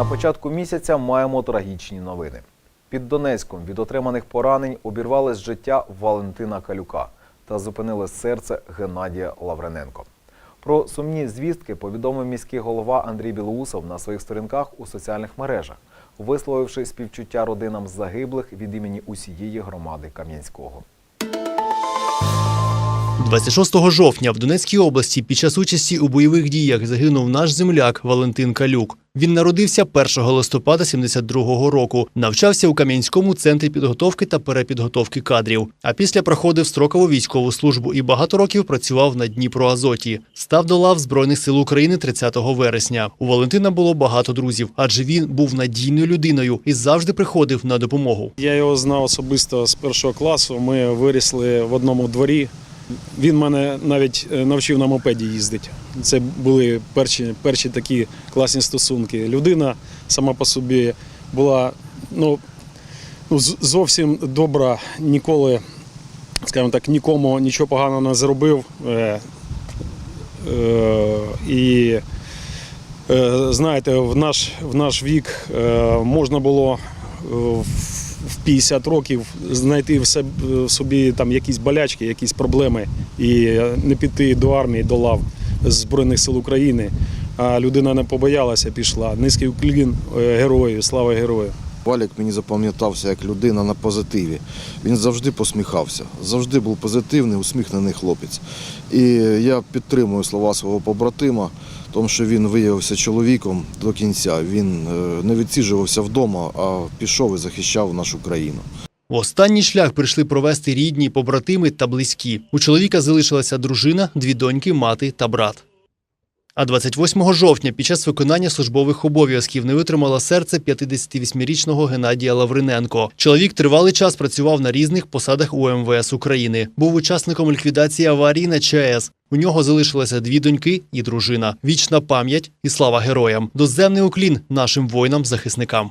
На початку місяця маємо трагічні новини. Під Донецьком від отриманих поранень обірвалось життя Валентина Калюка та зупинили серце Геннадія Лаврененко. Про сумні звістки повідомив міський голова Андрій Білоусов на своїх сторінках у соціальних мережах, висловивши співчуття родинам загиблих від імені усієї громади Кам'янського. 26 жовтня в Донецькій області під час участі у бойових діях загинув наш земляк Валентин Калюк. Він народився 1 листопада 72-го року, навчався у Кам'янському центрі підготовки та перепідготовки кадрів. А після проходив строкову військову службу і багато років працював на Дніпроазоті. Став до лав Збройних сил України 30 вересня. У Валентина було багато друзів, адже він був надійною людиною і завжди приходив на допомогу. Я його знав особисто з першого класу. Ми вирісли в одному дворі. Він мене навіть е, навчив на мопеді їздити. Це були перші, перші такі класні стосунки. Людина сама по собі була ну, ну, зовсім добра, ніколи, скажімо так, нікому нічого поганого не зробив. Е, е, і Е, Знаєте, в наш, в наш вік е, можна було в в 50 років знайти в собі там якісь болячки, якісь проблеми і не піти до армії, до лав Збройних сил України. А людина не побоялася, пішла. Низький уклін е, герою, слава герою. Валік мені запам'ятався як людина на позитиві. Він завжди посміхався, завжди був позитивний, усміхнений хлопець. І я підтримую слова свого побратима, тому що він виявився чоловіком до кінця. Він е, не відсіджувався вдома, а пішов і захищав нашу країну. В останній шлях прийшли провести рідні, побратими та близькі. У чоловіка залишилася дружина, дві доньки, мати та брат. А 28 жовтня під час виконання службових обов'язків не витримало серце 58-річного Геннадія Лавриненко. Чоловік тривалий час працював на різних посадах у МВС України. Був учасником ліквідації аварії на ЧАЕС. У нього залишилися дві доньки і дружина. Вічна пам'ять і слава героям. Доземний уклін нашим воїнам-захисникам.